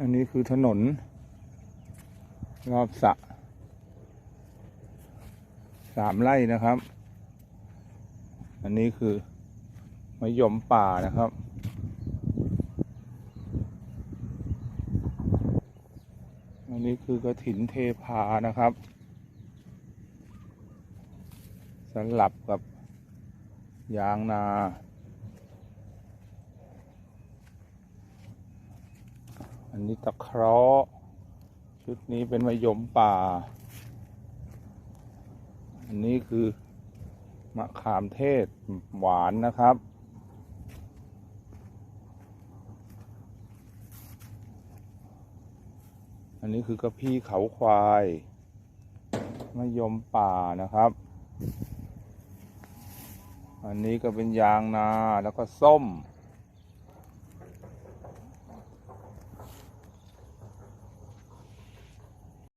อันนี้คือถนน รอบสะสามไร่นะครับ อันนี้คือมะยมป่านะครับ อันนี้คือกระถินเทพานะครับ สลับกับยางนา อันนี้ตะเคราะห์ชุดนี้เป็นมะยมป่า อันนี้คือมะขามเทศหวานนะครับ อันนี้คือกระพี่เขาควายมะยมป่านะครับ อันนี้ก็เป็นยางนาแล้วก็ส้ม